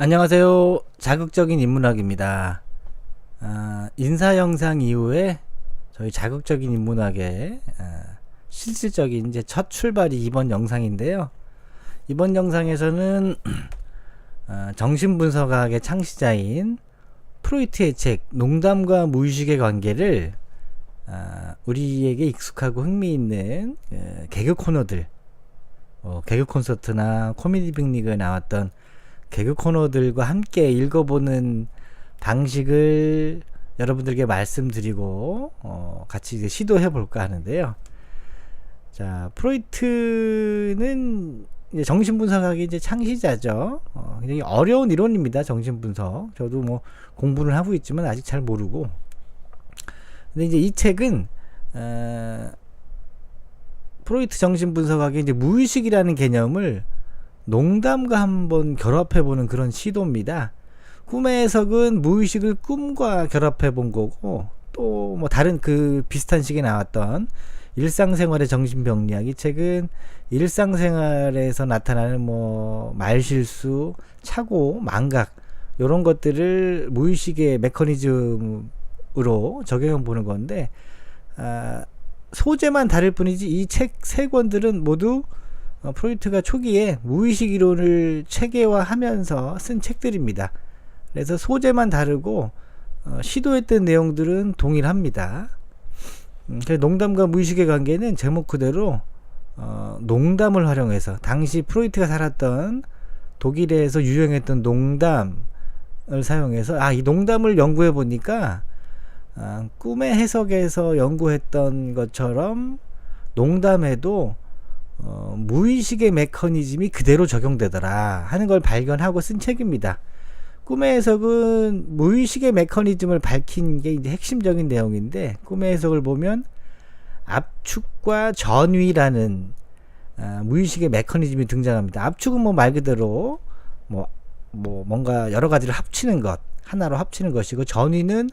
안녕하세요. 자극적인 인문학입니다. 아, 인사 영상 이후에 저희 자극적인 인문학의 아, 실질적인 이제 첫 출발이 이번 영상인데요. 이번 영상에서는 아, 정신분석학의 창시자인 프로이트의 책 농담과 무의식의 관계를 아, 우리에게 익숙하고 흥미있는 어, 개그 코너들 어, 개그 콘서트나 코미디 빅리그에 나왔던 개그 코너들과 함께 읽어보는 방식을 여러분들께 말씀드리고 어, 같이 이제 시도해 볼까 하는데요. 자, 프로이트는 이제 정신분석학의 이제 창시자죠. 어, 굉장히 어려운 이론입니다. 정신분석. 저도 뭐 공부를 하고 있지만 아직 잘 모르고. 근데 이제 이 책은 어, 프로이트 정신분석학의 이제 무의식이라는 개념을 농담과 한번 결합해 보는 그런 시도입니다. 꿈의 해석은 무의식을 꿈과 결합해 본 거고 또 뭐 다른 그 비슷한 시기에 나왔던 일상생활의 정신병리학 이 책은 일상생활에서 나타나는 뭐 말실수, 착오, 망각 이런 것들을 무의식의 메커니즘으로 적용해 보는 건데 아, 소재만 다를 뿐이지 이 책 세 권들은 모두 어, 프로이트가 초기에 무의식 이론을 체계화하면서 쓴 책들입니다. 그래서 소재만 다르고 어, 시도했던 내용들은 동일합니다. 음, 농담과 무의식의 관계는 제목 그대로 어, 농담을 활용해서 당시 프로이트가 살았던 독일에서 유행했던 농담을 사용해서 아 이 농담을 연구해 보니까 아, 꿈의 해석에서 연구했던 것처럼 농담에도 어, 무의식의 메커니즘이 그대로 적용되더라 하는 걸 발견하고 쓴 책입니다. 꿈의 해석은 무의식의 메커니즘을 밝힌 게 이제 핵심적인 내용인데 꿈의 해석을 보면 압축과 전위라는 아, 무의식의 메커니즘이 등장합니다. 압축은 뭐 말 그대로 뭐, 뭐 뭔가 여러 가지를 합치는 것 하나로 합치는 것이고 전위는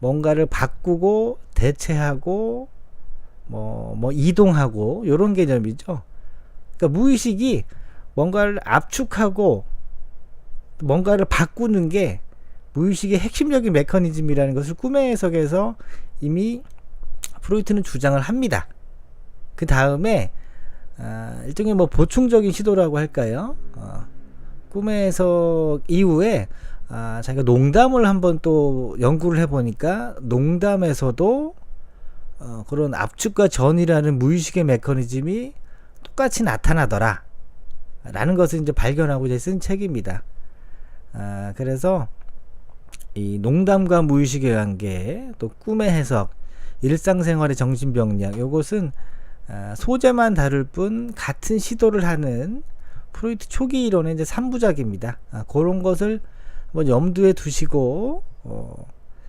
뭔가를 바꾸고 대체하고 뭐, 뭐 이동하고 요런 개념이죠. 그러니까 무의식이 뭔가를 압축하고 뭔가를 바꾸는 게 무의식의 핵심적인 메커니즘이라는 것을 꿈의 해석에서 이미 프로이트는 주장을 합니다. 그 다음에 아, 일종의 뭐 보충적인 시도라고 할까요? 어, 꿈의 해석 이후에 아, 자기가 농담을 한번 또 연구를 해보니까 농담에서도 어, 그런 압축과 전이라는 무의식의 메커니즘이 똑같이 나타나더라. 라는 것을 이제 발견하고 이제 쓴 책입니다. 아, 그래서 이 농담과 무의식의 관계, 또 꿈의 해석, 일상생활의 정신병력, 요것은 아, 소재만 다를 뿐 같은 시도를 하는 프로이트 초기 이론의 이제 3부작입니다. 아, 그런 것을 한번 염두에 두시고, 어,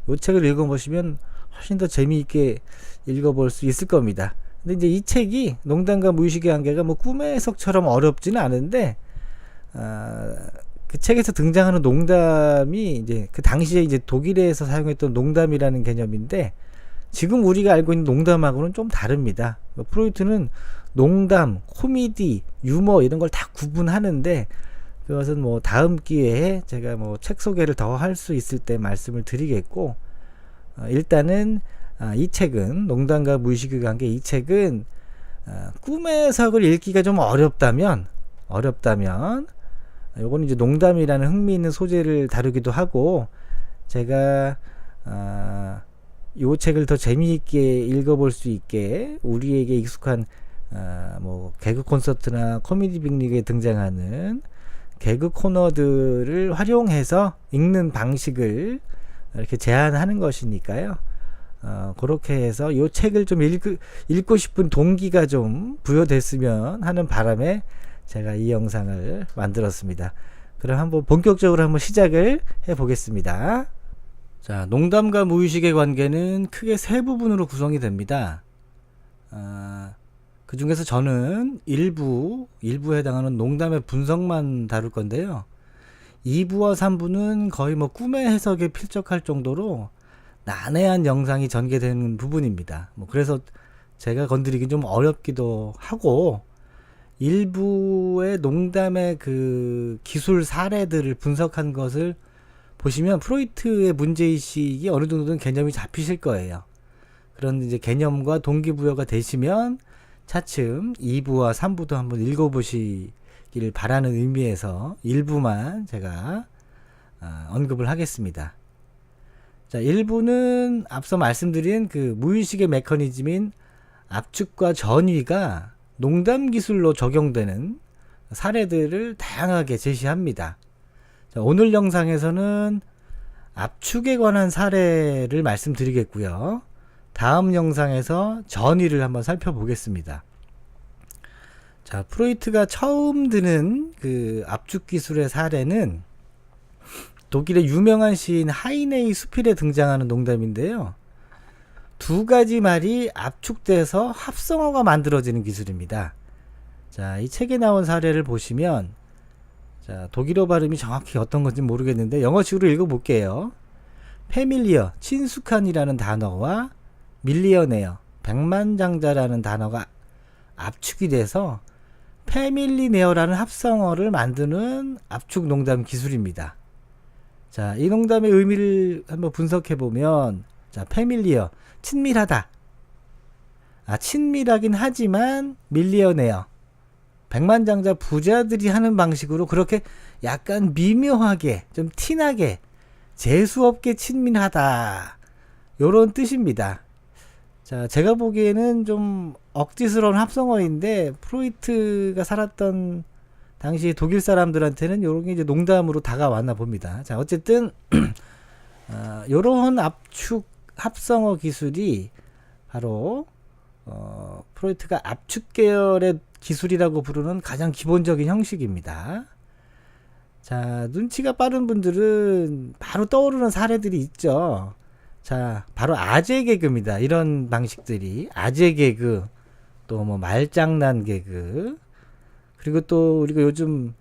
요 책을 읽어보시면 훨씬 더 재미있게 읽어볼 수 있을 겁니다. 근데 이제 이 책이 농담과 무의식의 관계가 뭐 꿈의 해석처럼 어렵지는 않은데 아, 그 책에서 등장하는 농담이 이제 그 당시에 이제 독일에서 사용했던 농담이라는 개념인데 지금 우리가 알고 있는 농담하고는 좀 다릅니다. 뭐 프로이트는 농담, 코미디, 유머 이런 걸 다 구분하는데 그것은 뭐 다음 기회에 제가 뭐 책 소개를 더 할 수 있을 때 말씀을 드리겠고 어, 일단은 아, 이 책은 농담과 무의식의 관계 이 책은 아, 꿈의 해석을 읽기가 좀 어렵다면 어렵다면 요거는 이제 농담이라는 흥미있는 소재를 다루기도 하고 제가 아, 요 책을 더 재미있게 읽어볼 수 있게 우리에게 익숙한 아, 뭐 개그 콘서트나 코미디 빅리그에 등장하는 개그 코너들을 활용해서 읽는 방식을 이렇게 제안하는 것이니까요. 어, 그렇게 해서 이 책을 좀 읽, 읽고 싶은 동기가 좀 부여됐으면 하는 바람에 제가 이 영상을 만들었습니다. 그럼 한번 본격적으로 한번 시작을 해 보겠습니다. 자, 농담과 무의식의 관계는 크게 세 부분으로 구성이 됩니다. 아, 그 중에서 저는 일부, 일부에 해당하는 농담의 분석만 다룰 건데요. 2부와 3부는 거의 뭐 꿈의 해석에 필적할 정도로 난해한 영상이 전개되는 부분입니다. 뭐 그래서 제가 건드리기 좀 어렵기도 하고 일부의 농담의 그 기술 사례들을 분석한 것을 보시면 프로이트의 문제의식이 어느 정도는 개념이 잡히실 거예요. 그런 이제 개념과 동기부여가 되시면 차츰 2부와 3부도 한번 읽어보시 기를 바라는 의미에서 일부만 제가 아, 언급을 하겠습니다. 자, 1부는 앞서 말씀드린 그 무의식의 메커니즘인 압축과 전위가 농담 기술로 적용되는 사례들을 다양하게 제시합니다. 자, 오늘 영상에서는 압축에 관한 사례를 말씀드리겠고요. 다음 영상에서 전위를 한번 살펴보겠습니다. 자, 프로이트가 처음 드는 그 압축 기술의 사례는 독일의 유명한 시인 하이네이 수필에 등장하는 농담인데요. 두 가지 말이 압축돼서 합성어가 만들어지는 기술입니다. 자, 이 책에 나온 사례를 보시면 자, 독일어 발음이 정확히 어떤 건지 모르겠는데 영어식으로 읽어볼게요. 패밀리어, 친숙한이라는 단어와 밀리어네어, 백만장자라는 단어가 압축이 돼서 패밀리네어라는 합성어를 만드는 압축 농담 기술입니다. 자, 이 농담의 의미를 한번 분석해 보면, 자, 패밀리어, 친밀하다. 아, 친밀하긴 하지만 밀리어네어. 백만장자 부자들이 하는 방식으로 그렇게 약간 미묘하게, 좀 티나게, 재수없게 친밀하다. 요런 뜻입니다. 자, 제가 보기에는 좀 억지스러운 합성어인데, 프로이트가 살았던 당시 독일 사람들한테는 요런 게 이제 농담으로 다가왔나 봅니다. 자, 어쨌든, 어, 요런 압축 합성어 기술이 바로, 어, 프로이트가 압축 계열의 기술이라고 부르는 가장 기본적인 형식입니다. 자, 눈치가 빠른 분들은 바로 떠오르는 사례들이 있죠. 자, 바로 아재 개그입니다. 이런 방식들이. 아재 개그, 또 뭐 말장난 개그, 그리고 또 우리가 요즘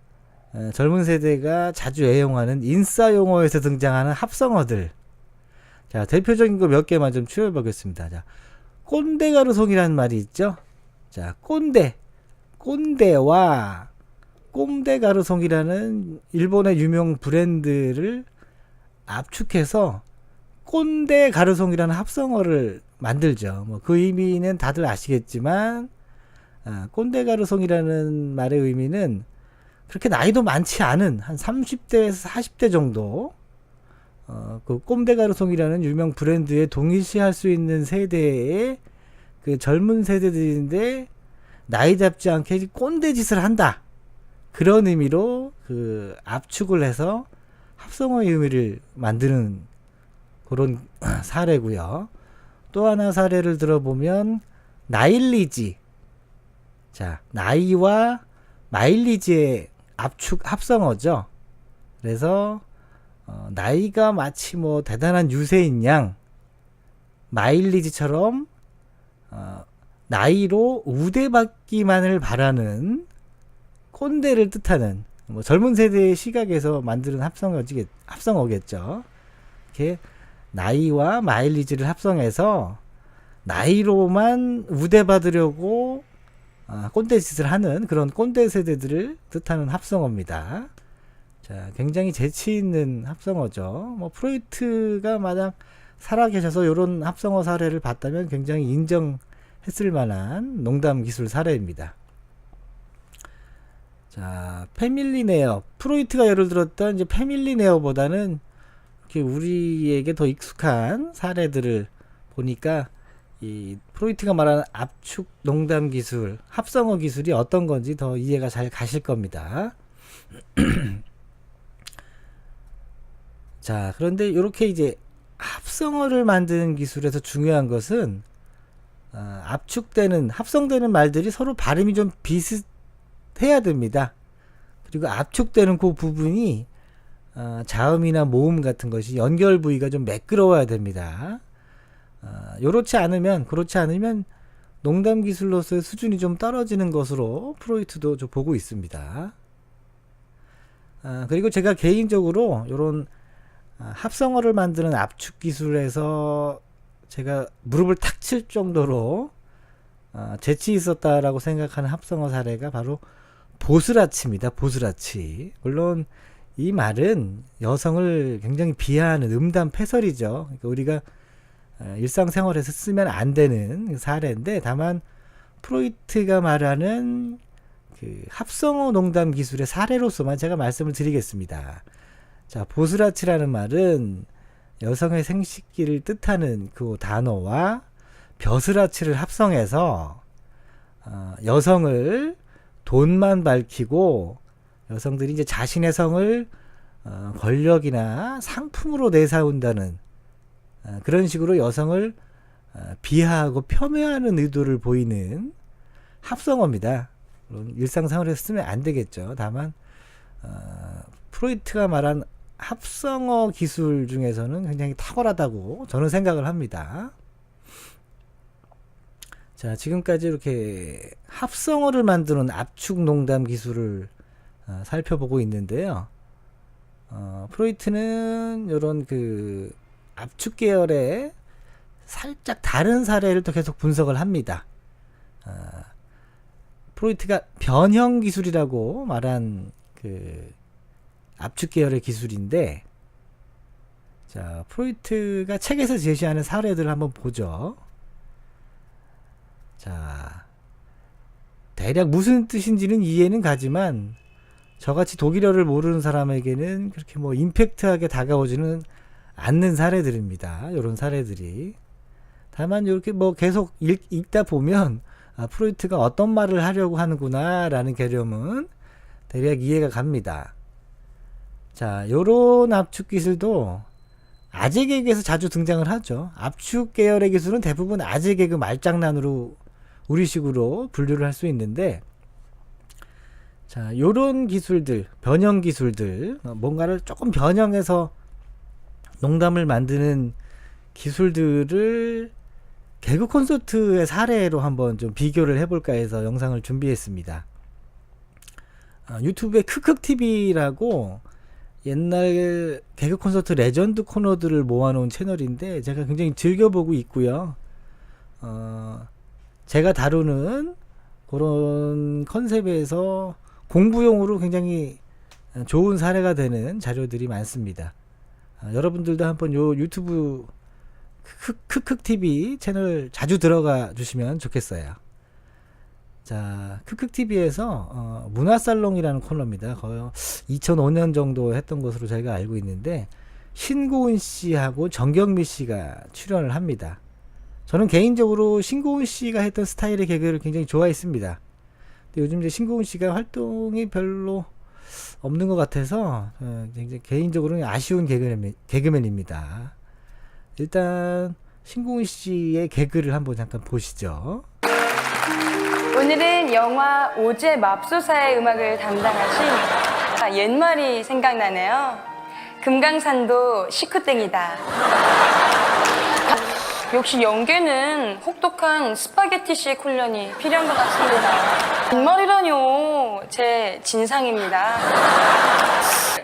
어, 젊은 세대가 자주 애용하는 인싸 용어에서 등장하는 합성어들. 자, 대표적인 거 몇 개만 좀 추려보겠습니다. 자, 꼰대 가루송이라는 말이 있죠. 자, 꼰대. 꼰대와 꼼대가루송이라는 일본의 유명 브랜드를 압축해서 꼰대 가루송이라는 합성어를 만들죠. 뭐 그 의미는 다들 아시겠지만 아, 꼰대 가루송이라는 말의 의미는 그렇게 나이도 많지 않은 한 30대에서 40대 정도 어, 그 꼼대 가루송이라는 유명 브랜드에 동일시할 수 있는 세대의 그 젊은 세대들인데 나이 잡지 않게 꼰대 짓을 한다. 그런 의미로 그 압축을 해서 합성어의 의미를 만드는 그런 사례고요. 또 하나 사례를 들어보면 나일리지. 자, 나이와 마일리지의 압축 합성어죠. 그래서 어, 나이가 마치 뭐 대단한 유세인 양 마일리지처럼 어, 나이로 우대받기만을 바라는 꼰대를 뜻하는 뭐 젊은 세대의 시각에서 만드는 합성어겠죠. 이렇게 나이와 마일리지를 합성해서 나이로만 우대받으려고 아, 꼰대 짓을 하는 그런 꼰대 세대들을 뜻하는 합성어입니다. 자, 굉장히 재치 있는 합성어죠. 뭐 프로이트가 만약 살아계셔서 이런 합성어 사례를 봤다면 굉장히 인정했을 만한 농담 기술 사례입니다. 자, 패밀리 네어. 프로이트가 예를 들었던 이제 패밀리 네어보다는 우리에게 더 익숙한 사례들을 보니까 이 프로이트가 말하는 압축 농담 기술, 합성어 기술이 어떤 건지 더 이해가 잘 가실 겁니다. 자, 그런데 이렇게 이제 합성어를 만드는 기술에서 중요한 것은 어, 압축되는 합성되는 말들이 서로 발음이 좀 비슷해야 됩니다. 그리고 압축되는 그 부분이 어, 자음이나 모음 같은 것이 연결 부위가 좀 매끄러워야 됩니다. 어, 요렇지 않으면 그렇지 않으면 농담 기술로서의 수준이 좀 떨어지는 것으로 프로이트도 좀 보고 있습니다. 아, 그리고 제가 개인적으로 이런 아, 합성어를 만드는 압축 기술에서 제가 무릎을 탁 칠 정도로 어, 재치 있었다라고 생각하는 합성어 사례가 바로 보스라치입니다. 보스라치. 물론 이 말은 여성을 굉장히 비하하는 음담 패설이죠. 그러니까 우리가 어, 일상생활에서 쓰면 안 되는 사례인데 다만 프로이트가 말하는 그 합성어 농담 기술의 사례로서만 제가 말씀을 드리겠습니다. 자, 보스라치라는 말은 여성의 생식기를 뜻하는 그 단어와 벼스라치를 합성해서 어, 여성을 돈만 밝히고 여성들이 이제 자신의 성을 어, 권력이나 상품으로 내세운다는 어, 그런 식으로 여성을 어, 비하하고 폄훼하는 의도를 보이는 합성어입니다. 물론 일상생활에서 쓰면 안 되겠죠. 다만 어, 프로이트가 말한 합성어 기술 중에서는 굉장히 탁월하다고 저는 생각을 합니다. 자, 지금까지 이렇게 합성어를 만드는 압축 농담 기술을 어, 살펴보고 있는데요. 어, 프로이트는 이런 그 압축 계열의 살짝 다른 사례를 또 계속 분석을 합니다. 어, 프로이트가 변형 기술이라고 말한 그 압축 계열의 기술인데, 자, 프로이트가 책에서 제시하는 사례들을 한번 보죠. 자, 대략 무슨 뜻인지는 이해는 가지만 저같이 독일어를 모르는 사람에게는 그렇게 뭐 임팩트하게 다가오지는 않는 사례들입니다. 이런 사례들이. 다만 이렇게 뭐 계속 읽, 읽다 보면 아, 프로이트가 어떤 말을 하려고 하는구나라는 개념은 대략 이해가 갑니다. 자, 요런 압축 기술도 아재 개그에서 자주 등장을 하죠. 압축 계열의 기술은 대부분 아재 개그 말장난으로 우리식으로 분류를 할 수 있는데 자, 요런 기술들, 변형 기술들, 어, 뭔가를 조금 변형해서 농담을 만드는 기술들을 개그 콘서트의 사례로 한번 좀 비교를 해볼까 해서 영상을 준비했습니다. 아, 유튜브에 크크TV라고 옛날 개그 콘서트 레전드 코너들을 모아놓은 채널인데 제가 굉장히 즐겨보고 있고요. 어, 제가 다루는 그런 컨셉에서 공부용으로 굉장히 좋은 사례가 되는 자료들이 많습니다. 아, 여러분들도 한번 요 유튜브 크크크 TV 채널 자주 들어가 주시면 좋겠어요. 자, 크크 TV에서 어, 문화살롱이라는 코너입니다. 거의 2005년 정도 했던 것으로 저희가 알고 있는데 신고은 씨하고 정경미 씨가 출연을 합니다. 저는 개인적으로 신고은 씨가 했던 스타일의 개그를 굉장히 좋아했습니다. 근데 요즘 이제 신고은 씨가 활동이 별로 없는 것 같아서 어, 굉장히 개인적으로는 아쉬운 개그맨, 개그맨입니다. 일단 신고은 씨의 개그를 한번 잠깐 보시죠. 오늘은 영화 오제 맙소사의 음악을 담당하신 아, 옛말이 생각나네요. 금강산도 식후땡이다. 역시 연계는 혹독한 스파게티식 훈련이 필요한 것 같습니다. 옛말이라뇨. 제 진상입니다.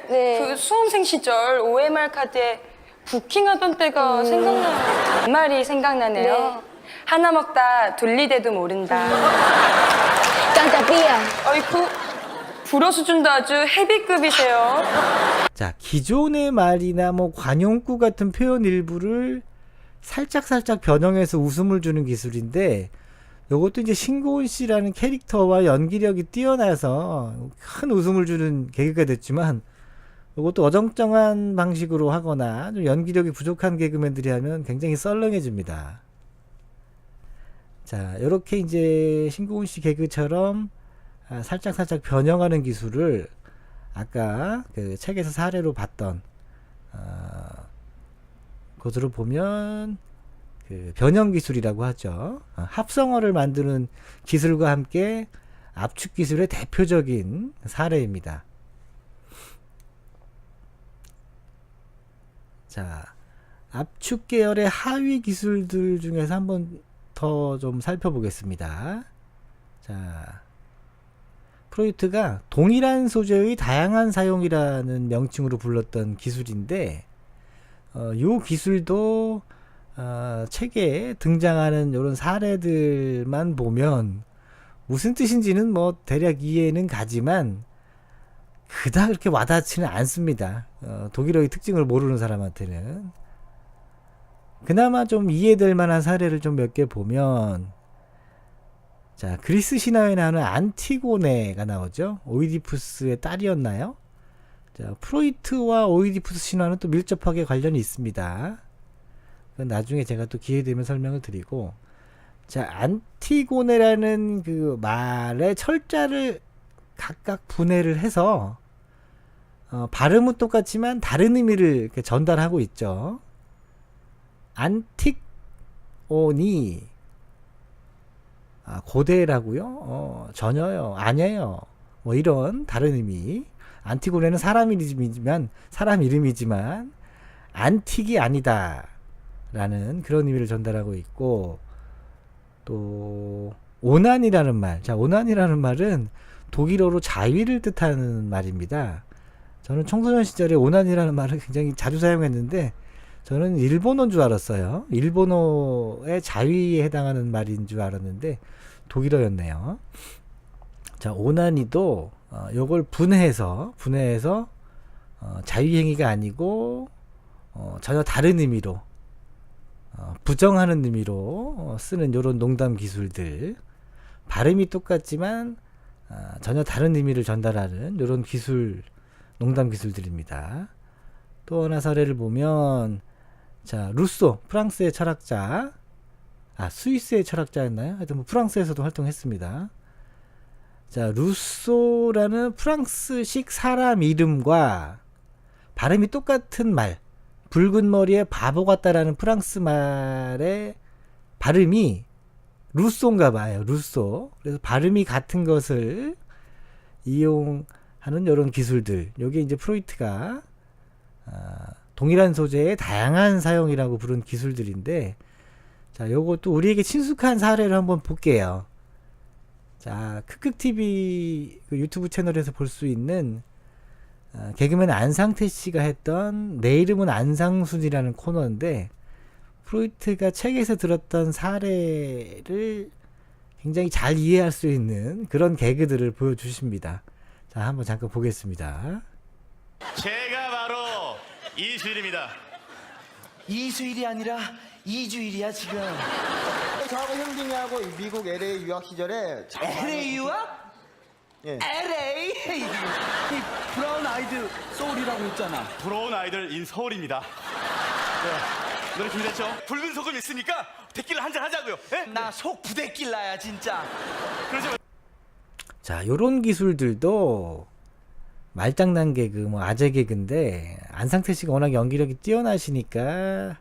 네. 그 수험생 시절 OMR 카드에 부킹하던 때가 생각나요. 옛말이 생각나네요. 네. 하나 먹다 둘리대도 모른다. 깜짝이야. 어이쿠 불어 수준도 아주 헤비급이세요. 자, 기존의 말이나 뭐 관용구 같은 표현 일부를 살짝 살짝 변형해서 웃음을 주는 기술인데 요것도 이제 신고은 씨라는 캐릭터와 연기력이 뛰어나서 큰 웃음을 주는 개그가 됐지만 요것도 어정쩡한 방식으로 하거나 좀 연기력이 부족한 개그맨들이 하면 굉장히 썰렁해집니다. 자, 요렇게 이제 신고은 씨 개그처럼 아, 살짝 살짝 변형하는 기술을 아까 그 책에서 사례로 봤던 어, 것으로 보면 그 변형 기술이라고 하죠. 어, 합성어를 만드는 기술과 함께 압축 기술의 대표적인 사례입니다. 자, 압축 계열의 하위 기술들 중에서 한번 더 좀 살펴보겠습니다. 자, 프로이트가 동일한 소재의 다양한 사용이라는 명칭으로 불렀던 기술인데, 어, 요 기술도 어, 책에 등장하는 이런 사례들만 보면 무슨 뜻인지는 뭐 대략 이해는 가지만 그닥 그렇게 와닿지는 않습니다. 어, 독일어의 특징을 모르는 사람한테는 그나마 좀 이해될 만한 사례를 좀 몇 개 보면 자 그리스 신화에 나오는 안티고네가 나오죠. 오이디푸스의 딸이었나요? 자 프로이트와 오이디푸스 신화는 또 밀접하게 관련이 있습니다. 그건 나중에 제가 또 기회 되면 설명을 드리고 자 안티고네라는 그 말의 철자를 각각 분해를 해서 어, 발음은 똑같지만 다른 의미를 전달하고 있죠. 안틱오니 아, 고대라고요? 어, 전혀요. 아니에요. 뭐 이런 다른 의미. 안티고네는 사람 이름이지만 사람 이름이지만 안틱이 아니다. 라는 그런 의미를 전달하고 있고 또 오난이라는 말. 자, 오난이라는 말은 독일어로 자위를 뜻하는 말입니다. 저는 청소년 시절에 오난이라는 말을 굉장히 자주 사용했는데 저는 일본어인 줄 알았어요. 일본어의 자위에 해당하는 말인 줄 알았는데 독일어였네요. 자, 오난이도 어, 요걸 분해해서 분해해서 어, 자위행위가 아니고 어, 전혀 다른 의미로 어, 부정하는 의미로 어, 쓰는 요런 농담 기술들 발음이 똑같지만 아, 전혀 다른 의미를 전달하는 요런 기술 농담 기술들입니다. 또 하나 사례를 보면 자 루소 프랑스의 철학자 아 스위스의 철학자였나요? 하여튼 뭐 프랑스에서도 활동했습니다. 자 루소라는 프랑스식 사람 이름과 발음이 똑같은 말 붉은 머리에 바보 같다라는 프랑스 말의 발음이 루소인가 봐요. 루소. 그래서 발음이 같은 것을 이용하는 이런 기술들. 요게 이제 프로이트가 아, 동일한 소재의 다양한 사용이라고 부른 기술들인데 자, 요것도 우리에게 친숙한 사례를 한번 볼게요. 자, 크크TV 그 유튜브 채널에서 볼 수 있는 아, 개그맨 안상태 씨가 했던 내 이름은 안상순이라는 코너인데 프로이트가 책에서 들었던 사례를 굉장히 잘 이해할 수 있는 그런 개그들을 보여주십니다. 자, 한번 잠깐 보겠습니다. 제가 바로 이수일입니다. 이수일이 아니라 이주일이야 지금. 저하고 형님이하고 이 미국 LA 유학 시절에 참 LA 유학? 예. LA? 이 브라운 아이드 소울이라고 했잖아. 부러운 아이들 인 서울입니다. 네, 노래 준비됐죠? 붉은 소금 있으니까 데킬라 한잔 하자고요. 예? 나 속 부대낄라야 진짜. 그러지 마. 자, 요런 기술들도 말장난 개그, 뭐 아재 개그인데 안상태 씨가 워낙 연기력이 뛰어나시니까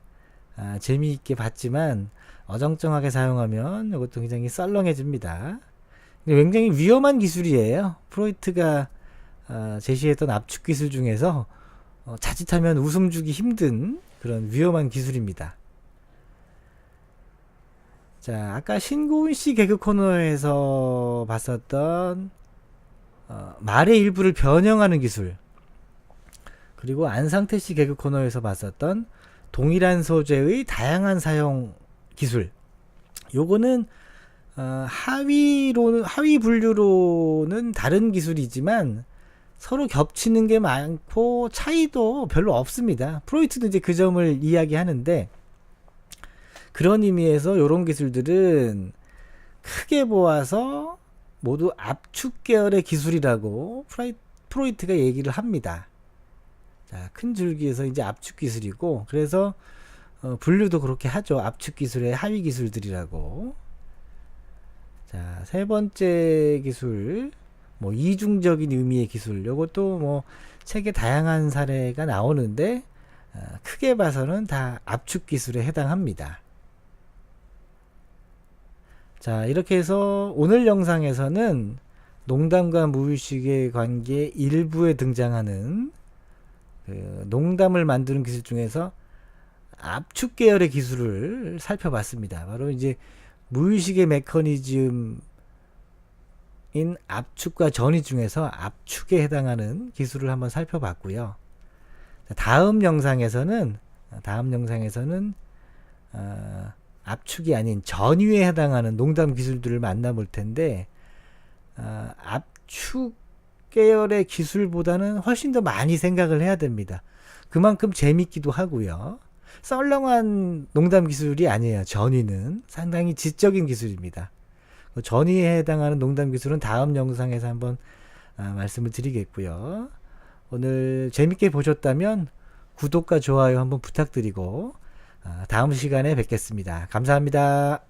아, 재미있게 봤지만 어정쩡하게 사용하면 이것도 굉장히 썰렁해집니다. 굉장히 위험한 기술이에요. 프로이트가 아, 제시했던 압축 기술 중에서 어, 자칫하면 웃음 주기 힘든 그런 위험한 기술입니다. 자, 아까 신고은 씨 개그 코너에서 봤었던 어, 말의 일부를 변형하는 기술. 그리고 안상태 씨 개그 코너에서 봤었던 동일한 소재의 다양한 사용 기술. 요거는 어, 하위로는 하위 분류로는 다른 기술이지만 서로 겹치는 게 많고 차이도 별로 없습니다. 프로이트도 이제 그 점을 이야기하는데 그런 의미에서 이런 기술들은 크게 보아서 모두 압축 계열의 기술이라고 프라이, 프로이트가 얘기를 합니다. 자, 큰 줄기에서 이제 압축 기술이고 그래서 어, 분류도 그렇게 하죠. 압축 기술의 하위 기술들이라고. 자, 세 번째 기술 뭐 이중적인 의미의 기술. 요것도 뭐 책에 다양한 사례가 나오는데 어, 크게 봐서는 다 압축 기술에 해당합니다. 자, 이렇게 해서 오늘 영상에서는 농담과 무의식의 관계 일부에 등장하는 그 농담을 만드는 기술 중에서 압축 계열의 기술을 살펴봤습니다. 바로 이제 무의식의 메커니즘인 압축과 전이 중에서 압축에 해당하는 기술을 한번 살펴봤고요. 자, 다음 영상에서는 다음 영상에서는 어, 압축이 아닌 전위에 해당하는 농담 기술들을 만나볼 텐데 어, 압축 계열의 기술보다는 훨씬 더 많이 생각을 해야 됩니다. 그만큼 재밌기도 하고요. 썰렁한 농담 기술이 아니에요. 전위는 상당히 지적인 기술입니다. 그 전위에 해당하는 농담 기술은 다음 영상에서 한번 아, 말씀을 드리겠고요. 오늘 재밌게 보셨다면 구독과 좋아요 한번 부탁드리고 아, 다음 시간에 뵙겠습니다. 감사합니다.